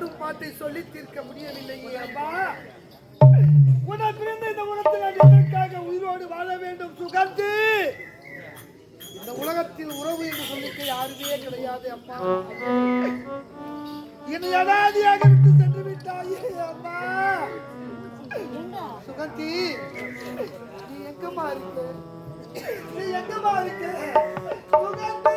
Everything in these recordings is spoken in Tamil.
படும் பாட்டை சொல்லி தீர்க்க முடியவில்லையே அம்மா உன்னை பிரிந்து இந்த உலகத்தில் நான் எதற்காக உயிரோடு வாழ வேண்டும் சுகந்தி? இந்த உலகத்தில் உறவு என்று சொல்லிக்க யாருமே கிடையாது அம்மா என்னை அனாதியாக விட்டு சென்று விட்டாயே அம்மா சுகந்தி நீ எங்கம்மா இருக்க? நீ எங்கம்மா இருக்க? சுகந்தி!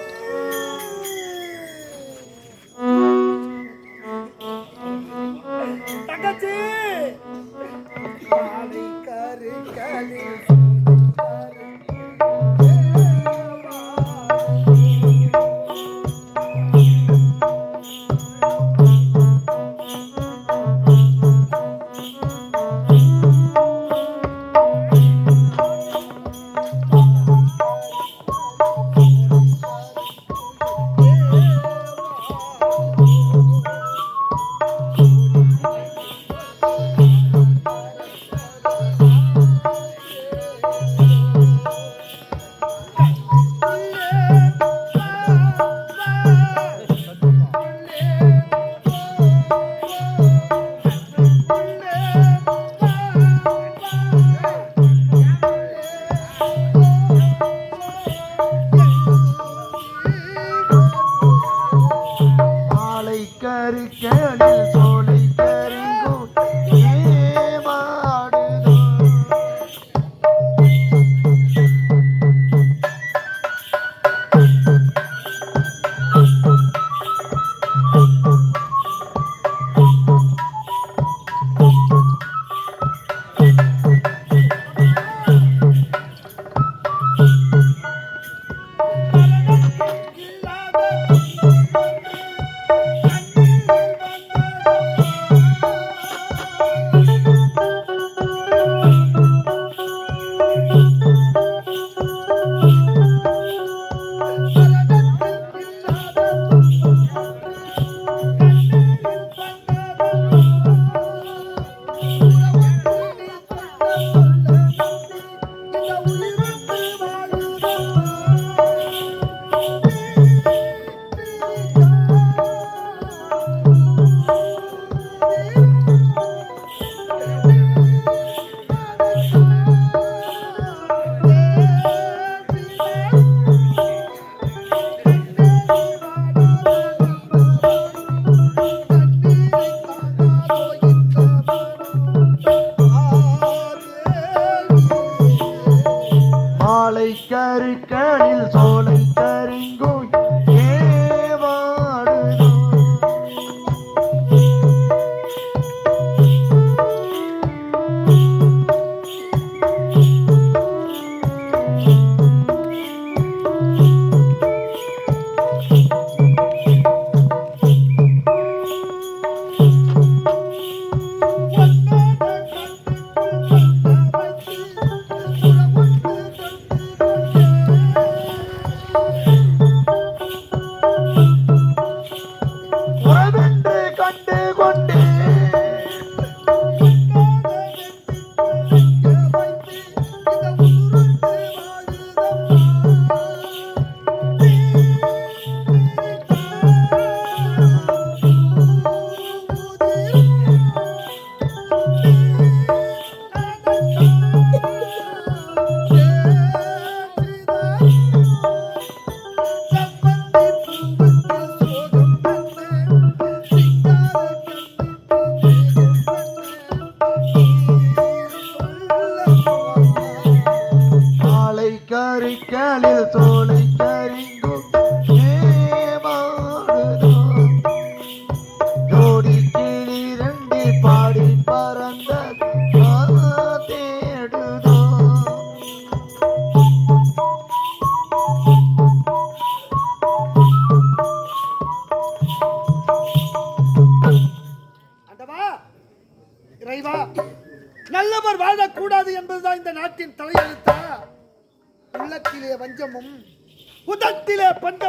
பொறிக்கலில் தோணு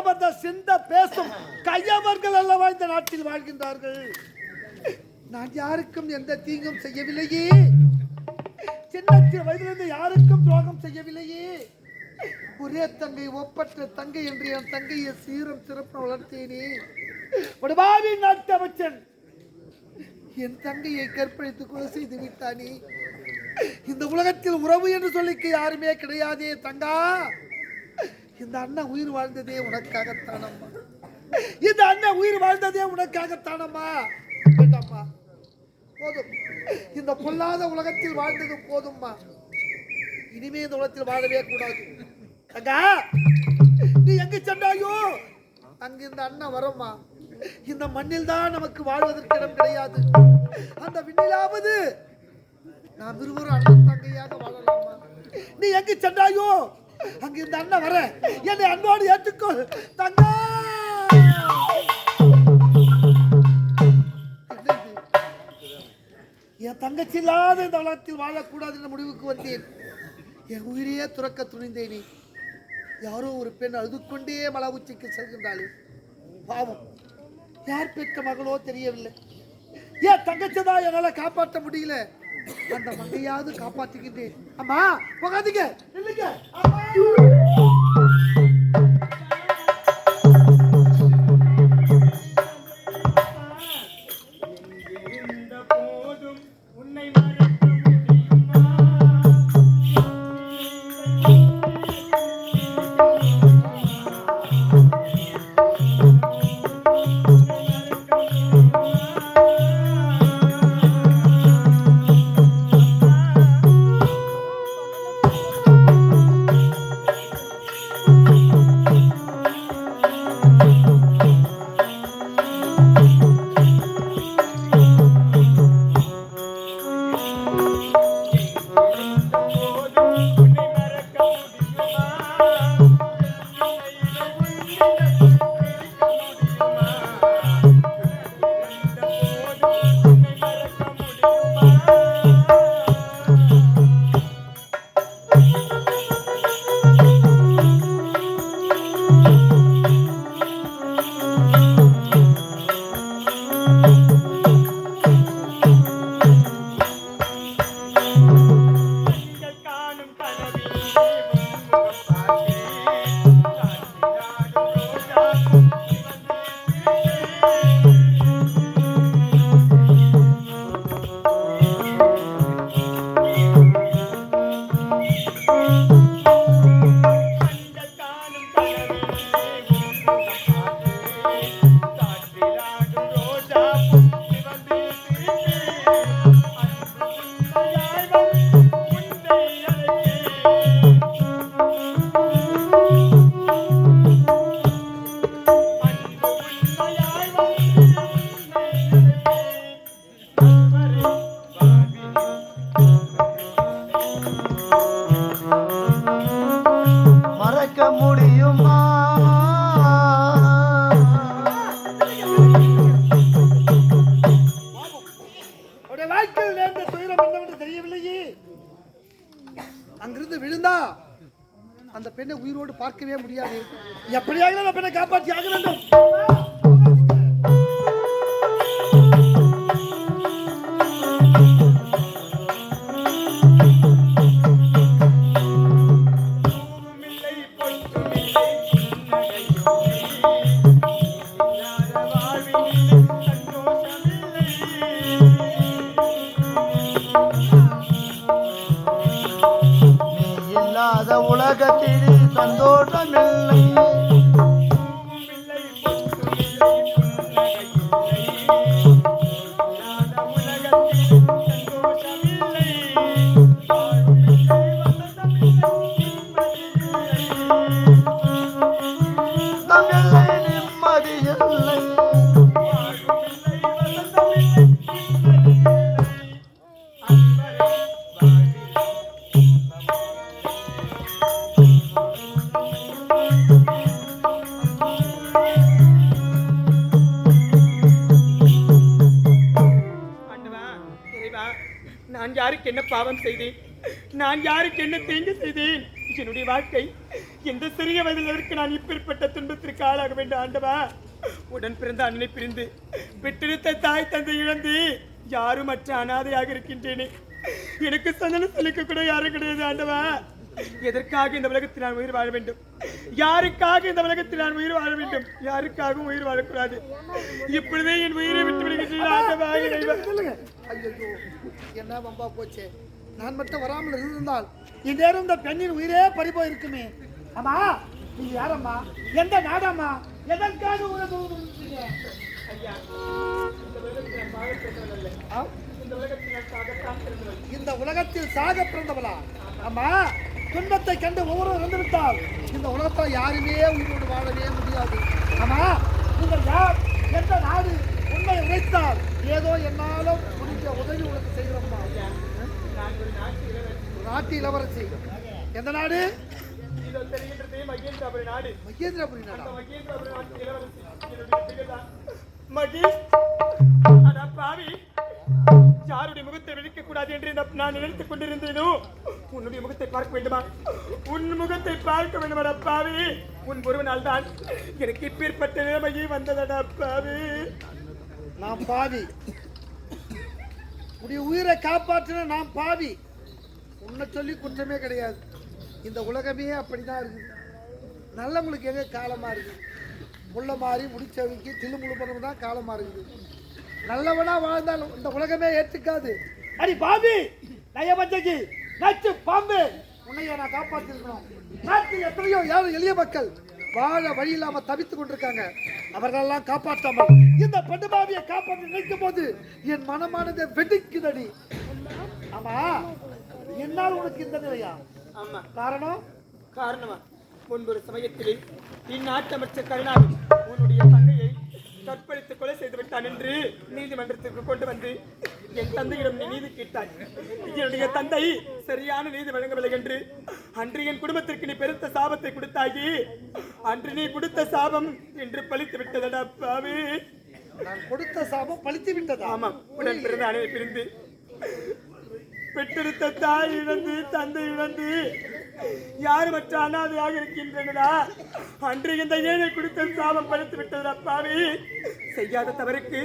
உதட்டிலே பஞ்சபந்த சிந்த பேசும் கையவர்கள் அல்லவா இந்த நாட்டில் வாழ்கின்றார்கள்? நான் யாருக்கும் எந்த தீங்கும் செய்யவில்லையே. சின்ன வயதிலிருந்து யாருக்கும் துரோகம் செய்யவில்லையே. ஒரே தங்கை ஒப்பற்ற தங்கை என்று என் தங்கையை சீரம் சிறப்பு வளர்த்தேனே. ஒரு பாவி நாட்டு அமைச்சன் என் தங்கையை கற்பழித்து கொலை செய்து விட்டானே. இந்த உலகத்தில் உறவு என்று சொல்லிக்கு யாருமே கிடையாதே தங்கா. இந்த அண்ணன் உயிர் வாழ்ந்ததே உனக்காகத்தானம்மா. இந்த அண்ணன் உயிர் வாழ்ந்ததே உனக்காகத்தானம்மா. வேண்டாம்மா. போதும். இந்த பொல்லாத உலகத்தில் வாழ்ந்தது போதும்மா. இனிமே இந்த உலகத்தில் வாழவே கூடாது. அங்கா நீ எங்க சென்றாயோ? அங்கு இந்த அண்ணன் வரம்மா. இந்த மண்ணில் தான் நமக்கு வாழ்வதற்கு இடம் கிடையாது. அந்த விண்ணிலாவது நாம் இருவரும் அண்ணன் தங்கையாக வாழலாமா? நீ எங்கு சென்றாயோ? அங்க இந்த அண்ணன் வர என்னை அன்போடு ஏற்றுக்கொள் தங்க! என் தங்கச்சி இல்லாத இந்த உலகத்தில் வாழக்கூடாது என்ற முடிவுக்கு வந்தேன். என் உயிரையே துறக்க துணிந்தேனே. யாரோ ஒரு பெண் அழுது கொண்டே மல உச்சிக்கு செல்கின்றாளே. பாவம். யார் பெற்ற மகளோ தெரியவில்லை. ஏன் தங்கச்சதா என்னால காப்பாற்ற முடியல? அந்த மங்கையாவது காப்பாத்திக்கிட்டு அம்மா போகாதீங்க இல்லைங்க அம்மா. வாழ்க்கையில் நேர்ந்த துயரம் என்னவென்று தெரியவில்லையே. அங்கிருந்து விழுந்தா அந்த பெண்ணை உயிரோடு பார்க்கவே முடியாது. எப்படியாக அந்த பெண்ணை காப்பாற்றி ஆக வேண்டும். உலகத்தில் சந்தோஷமில்லை நான் யாருக்கு என்ன பாவம் செய்தேன்? நான் யாருக்கு என்ன தீங்கு செய்தேன்? என்னுடைய வாழ்க்கை எந்த சிறிய வயதிலிருக்கு நான் இப்பேற்பட்ட துன்பத்திற்கு ஆளாக வேண்டும் ஆண்டவா. உடன் பிறந்த அண்ணனை பிரிந்து பெற்றெடுத்த தாய் தந்தை இழந்து யாரும் மற்ற அனாதையாக இருக்கின்றேனே. எனக்கு சந்தனம் செலுக்க கூட யாரும் கிடையாது ஆண்டவா. எதற்காக இந்த உலகத்தில் நான் உயிர் வாழ வேண்டும்? யாருக்காக இந்த உலகத்தில் நான் உயிர் வாழ வேண்டும்? யாருக்காகவும் உயிர் வாழக்கூடாது. இப்பொழுதே என் உயிரை விட்டு விடுகின்றேன் என்ன வம்பா போச்சே. நான் மட்டும் வராமல் இருந்திருந்தால் இந்நேரம் இந்த பெண்ணின் உயிரே பறிபோய் இருக்குமே அம்மா நீங்க யாரம்மா? எந்த நாடம்மா? எதற்காக பிறந்தவன். இந்த உலகத்தில் சாக பிறந்தவளா? அம்மா துன்பத்தை கண்டு ஒவ்வொரு இறந்துவிட்டால் இந்த உலகத்தில் யாருமே உயிரோடு வாழவே முடியாது. ஆமா? நீங்கள் யார்? எந்த நாடு? உண்மை உழைத்தால் ஏதோ என்னாலும் முடிஞ்ச உதவி உனக்கு செய்கிறோம்மா நாட்டு இளவரசி. எந்த நாடு? மகேந்திரபுரி நாடு? மகேந்திராபுரி நாடு. மகேந்திரபுரி மகேந்திராபுரி நாட்டு இளவரசி மகேஷ், அட பாவி, யாருடைய முகத்தை விழிக்க கூடாது என்று நான் நினைத்துக் கொண்டிருந்தேனோ? உன்னுடைய முகத்தை பார்க்க வேண்டுமா? உன் முகத்தை பார்க்க வேண்டுமா பாவி உன் ஒருவனால் தான் எனக்கு இப்பேற்பட்ட நிலைமையே வந்ததடா பாவி நான் பாவி. உடைய உயிரை காப்பாற்றின நான் பாவி. உன்னை சொல்லி குற்றமே கிடையாது. இந்த உலகமே அப்படிதான் இருக்குது. நல்லவங்களுக்கு எங்க காலமா இருக்கு முள்ள மாறி முடிச்சவங்க தில்லு முழு பண்ணவங்க தான் காலமா இருக்குது. நல்லவனா வாழ்ந்தாலும் இந்த உலகமே ஏற்றுக்காது அடி பாவி நயபஞ்சகி நச்சு பாம்பு. உன்னைய நான் காப்பாற்றிருக்கணும் நாட்டில் எத்தனையோ ஏழை எளிய மக்கள் வாழ வழி இல்லாம தவித்துக் கொண்டிருக்காங்க. அவர்களெல்லாம் காப்பாற்றாமல் இந்த பெண்ணு பாவியை காப்பாற்ற நினைக்கும் போது என் மனமானது வெடிக்குதடி. ஆமா என்னால் உனக்கு இந்த நிலையா? ஆமா. காரணம்? காரணமா? முன்பொரு சமயத்திலே இந்நாட்டு அமைச்சர் கருணாநிதி உன்னுடைய தங்கையை கற்பழித்து கொலை செய்து விட்டான் என்று நீதிமன்றத்திற்கு கொண்டு வந்து என் தந்தையிடம் நீ நீதி கேட்டாய். என்னுடைய தந்தை சரியான நீதி வழங்கவில்லை என்று அன்று என் குடும்பத்திற்கு நீ பெருத்த சாபத்தை கொடுத்தாயி. அன்று நீ கொடுத்த சாபம் என்று பழித்து விட்டதடா பாவி. நான் கொடுத்த சாபம் பழித்து விட்டதா? ஆமாம் உடன் பிறந்த அணையை பிரிந்து பெற்றெடுத்த தாய் இழந்து தந்தை இழந்து யாருமற்ற அனாதையாக இருக்கின்றனடா? அன்று இந்த ஏழை கொடுத்த சாபம் படுத்து விட்டது அப்பாவி செய்யாத தவறுக்கு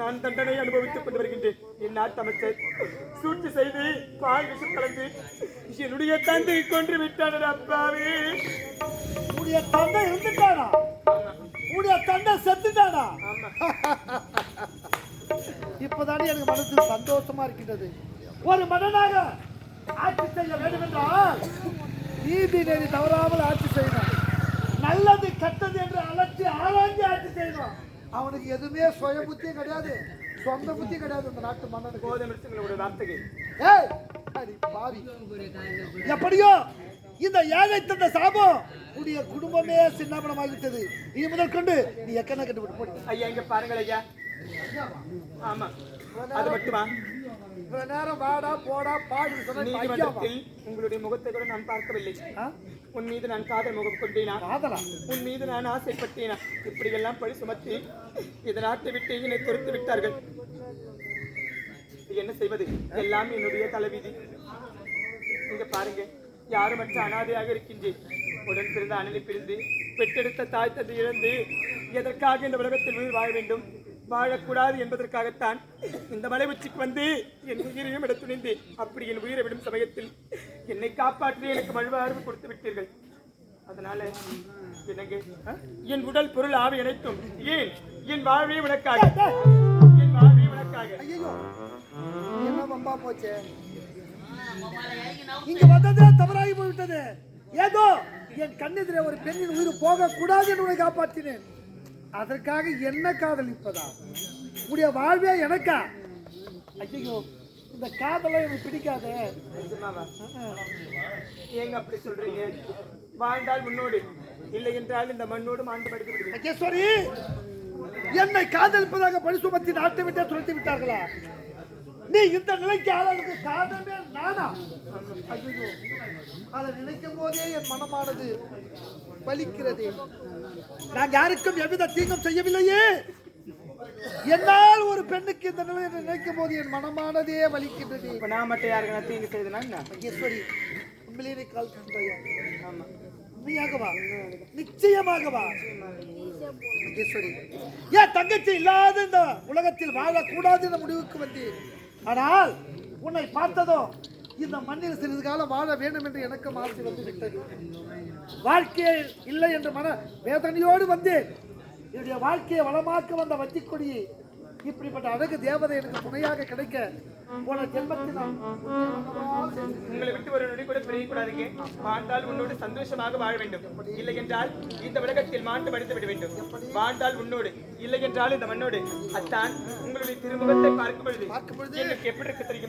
நான் தண்டனை அனுபவித்துக் கொண்டு வருகின்றேன். என் நாட்டமைச்சர் சூழ்ச்சி செய்து பால் விஷம் கலந்து என்னுடைய தந்தை கொன்று விட்டானடா அப்பாவி உடைய தந்தை இருந்துட்டானா? உடைய தந்தை செத்துட்டானா? இப்பதானே எனக்கு மனசு சந்தோஷமா இருக்கின்றது. ஒரு மன்னனாக ஆட்சி செய்ய வேண்டும் என்றால் நீதி நெறி தவறாமல் ஆட்சி செய்யணும் நல்லது கெட்டது என்று அலட்சி ஆராய்ச்சி ஆட்சி செய்யணும் அவனுக்கு எதுவுமே சுய புத்தி கிடையாது. சொந்த புத்தி கிடையாது இந்த நாட்டு மன்னனுக்கு. போதை நிறுத்துங்களோட வார்த்தைகள் ஏய் பாவி. எப்படியோ இந்த ஏழை தந்த சாபம் உடைய குடும்பமே சின்னாபனமாகிவிட்டது. இனி முதல் கொண்டு நீ எக்கன கட்டு விட்டு போடி ஐயா இங்க பாருங்கள் ஐயா. ஆமா. அது மட்டுமா? இவ்வளவு நேரம் வாடா போடா பாடி? நீதிமன்றத்தில் உங்களுடைய முகத்தை கூட நான் பார்க்கவில்லை? உன் மீது நான் காதல் முகம் கொண்டேனா? காதலா? உன் மீது நான் ஆசைப்பட்டேனா? இப்படியெல்லாம் பழி சுமத்தி இந்த நாட்டை விட்டு என்னை துரத்து விட்டார்கள். என்ன செய்வது? எல்லாம் என்னுடைய தலைவிதி. இங்க பாருங்க யாருமற்ற அனாதையாக இருக்கின்றேன். உடன் பிறந்த அனலை பிரிந்து பெற்றெடுத்த தாய் தந்தை இழந்து எதற்காக இந்த உலகத்தில் உயிர் வாழ வேண்டும்? வாழக்கூடாது என்பதற்காகத்தான் இந்த மலை உச்சிக்கு வந்து என் உயிரையும் விட துணிந்தேன் அப்படி என் உயிரை விடும் சமயத்தில் என்னை காப்பாற்றி எனக்கு மழ்வாழ்வு கொடுத்து விட்டீர்கள். அதனால எனக்கு என் உடல் பொருள் ஆவி அனைத்தும். ஏன்? என் வாழ்வே உனக்காக. என் வாழ்வே உனக்காக. ஐயோ என்ன வம்பா போச்சே? இங்க வந்ததே தவறாகி போய்விட்டது. ஏதோ என் கண்ணெதிரே ஒரு பெண்ணின் உயிர் போக கூடாது என்று உன்னை காப்பாற்றினேன். அதற்காக என்ன காதலிப்பதா உடைய வாழ்வே எனக்கா? ஐயோ இந்த காதலை எனக்கு பிடிக்காதே? ஏங்க அப்படி சொல்றீங்க? வாழ்ந்தால் முன்னோடு இல்லை என்றால் இந்த மண்ணோடு மாண்டு படித்து என்னை காதலிப்பதாக பழி சுமத்தி நாட்டை விட்டே துரத்தி விட்டார்களா? நீ இந்த நிலைக்கு ஆளானது காரணமே நானா? அதை நினைக்கும் போதே என் மனமானது பலிக்கிறதே நான் யாருக்கும் எவ்வித தீங்கும் செய்யவில்லையே. என்னால் ஒரு பெண்ணுக்கு இந்த நிலையை நினைக்கும் போது என் மனமானதே வலிக்கின்றது. இப்ப நான் மட்டும் யாருக்கு தீங்கு செய்தனா மகேஸ்வரி உண்மையிலே கால் தந்தையா? ஆமா. உண்மையாகவா? நிச்சயமாகவா? மகேஸ்வரி ஏன் தங்கச்சி இல்லாத இந்த உலகத்தில் வாழக்கூடாது என்ற முடிவுக்கு வந்தேன் ஆனால் உன்னை பார்த்ததோ இந்த மண்ணில் சிறிது காலம் வாழ வேண்டும் என்று எனக்கு ஆசை வந்து விட்டது வாழ்க்கையே இல்லை என்ற மன வேதனையோடு வந்தேன். என்னுடைய வாழ்க்கையை வளமாக்க வந்த வஞ்சிக் கொடியை இப்படிப்பட்ட அழகு தேவதை எனக்கு துணையாக கிடைக்க போன ஜென்மத்தில் நான் உங்களை விட்டு ஒரு நொடி கூட பிரிய கூடாதுங்க வாழ்ந்தால் உன்னோடு சந்தோஷமாக வாழ வேண்டும். இல்லை என்றால் இந்த உலகத்தில் மாண்டு படித்து விட வேண்டும். வாழ்ந்தால் உன்னோடு இல்லை என்றால் இந்த மண்ணோடு. அத்தான் உங்களுடைய திருமுகத்தை பார்க்கும் பொழுது பார்க்கும் பொழுது எனக்கு எப்படி இருக்கு தெரியுமா?